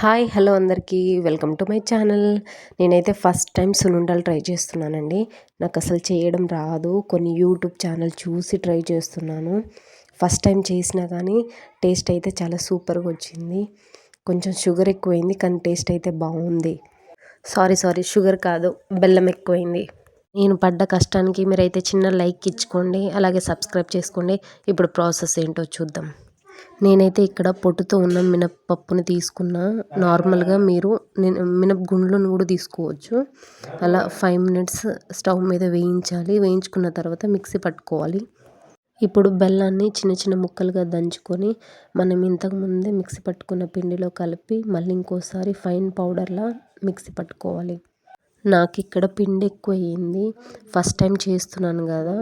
Hi hello అందరికీ. Welcome to my channel. నేనైతే first time సునుండలు ట్రై చేస్తున్నానండి. నాకు అసలు చేయడం రాదు. కొన్ని యూట్యూబ్ ఛానల్ చూసి ట్రై చేస్తున్నాను. ఫస్ట్ టైం చేసినా కానీ టేస్ట్ అయితే చాలా సూపర్గా వచ్చింది. కొంచెం షుగర్ ఎక్కువైంది కానీ టేస్ట్ అయితే బాగుంది సారీ సారీ షుగర్ కాదు బెల్లం ఎక్కువైంది. నేను పడ్డ కష్టానికి మీరైతే చిన్న లైక్ ఇచ్చుకోండి అలాగే సబ్స్క్రైబ్ చేసుకోండి. ఇప్పుడు ప్రాసెస్ ఏంటో చూద్దాం. నేనైతే ఇక్కడ పొట్టుతో ఉన్న మినప్పప్పుని తీసుకున్న. నార్మల్గా మీరు నేను మినపగుండ్లను కూడా తీసుకోవచ్చు. అలా ఫైవ్ మినిట్స్ స్టవ్ మీద వేయించాలి. వేయించుకున్న తర్వాత మిక్సీ పట్టుకోవాలి. ఇప్పుడు బెల్లాన్ని చిన్న చిన్న ముక్కలుగా దంచుకొని మనం ఇంతకుముందే మిక్సీ పట్టుకున్న పిండిలో కలిపి మళ్ళీ ఇంకోసారి ఫైన్ పౌడర్లా మిక్సీ పట్టుకోవాలి. నాకు ఇక్కడ పిండి ఎక్కువ అయ్యింది ఫస్ట్ టైం చేస్తున్నాను కదా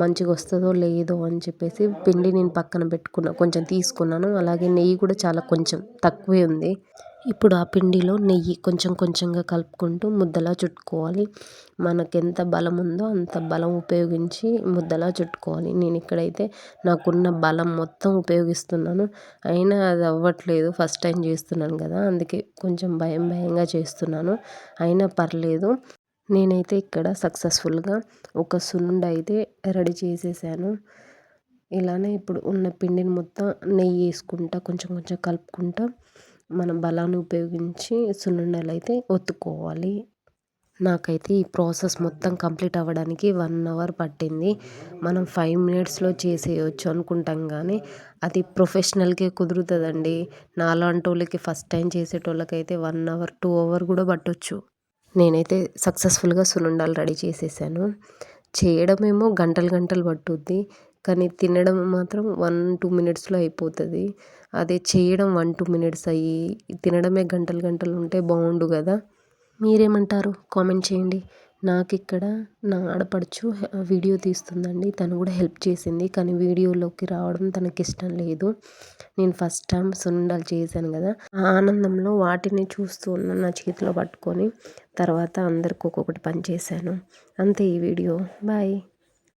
మంచిగా వస్తుందో లేదో అని చెప్పేసి పిండి నేను పక్కన పెట్టుకున్నా కొంచెం తీసుకున్నాను. అలాగే నెయ్యి కూడా చాలా కొంచెం తక్కువే ఉంది. ఇప్పుడు ఆ పిండిలో నెయ్యి కొంచెం కొంచెంగా కలుపుకుంటూ ముద్దలా చుట్టుకోవాలి. మనకు ఎంత బలం ఉందో అంత బలం ఉపయోగించి ముద్దలా చుట్టుకోవాలి. నేను ఇక్కడైతే నాకున్న బలం మొత్తం ఉపయోగిస్తున్నాను. అయినా అది అవ్వట్లేదు. ఫస్ట్ టైం చేస్తున్నాను కదా అందుకే కొంచెం భయం భయంగా చేస్తున్నాను. అయినా పర్లేదు. నేనైతే ఇక్కడ సక్సెస్ఫుల్గా ఒక సున్నుండ అయితే రెడీ చేసేసాను. ఇలానే ఇప్పుడు ఉన్న పిండిని మొత్తం నెయ్యి వేసుకుంటా కొంచెం కొంచెం కలుపుకుంటా. మన బలాన్ని ఉపయోగించి సున్నుండలు అయితే ఒత్తుకోవాలి. నాకైతే ఈ ప్రాసెస్ మొత్తం కంప్లీట్ అవ్వడానికి వన్ అవర్ పట్టింది. మనం ఫైవ్ మినిట్స్లో చేసేయచ్చు అనుకుంటాం కానీ అది ప్రొఫెషనల్కే కుదురుతుందండి. నాలాంటి వాళ్ళకి ఫస్ట్ టైం చేసేటోళ్ళకైతే వన్ అవర్ టూ అవర్ కూడా పట్టొచ్చు. నేనైతే సక్సెస్ఫుల్గా సున్నుండలు రెడీ చేసేసాను. చేయడమేమో గంటలు గంటలు పట్టుద్ది. కానీ తినడం మాత్రం వన్ టూ మినిట్స్లో అయిపోతుంది. అదే చేయడం వన్ టూ మినిట్స్ అయ్యి తినడమే గంటలు గంటలు ఉంటే బాగుండు కదా మీరేమంటారు? కామెంట్ చేయండి. నాకు ఇక్కడ నా ఆడపడుచు వీడియో తీస్తుందండి. తను కూడా హెల్ప్ చేసింది. కానీ వీడియోలోకి రావడం తనకి ఇష్టం లేదు. నేను ఫస్ట్ టైం సున్నుండలు చేశాను కదా ఆ ఆనందంలో వాటిని చూస్తూ ఉన్న నా చేతిలో పట్టుకొని తర్వాత అందరికి ఒక్కొక్కటి పని చేశాను. అంతే ఈ వీడియో. బాయ్.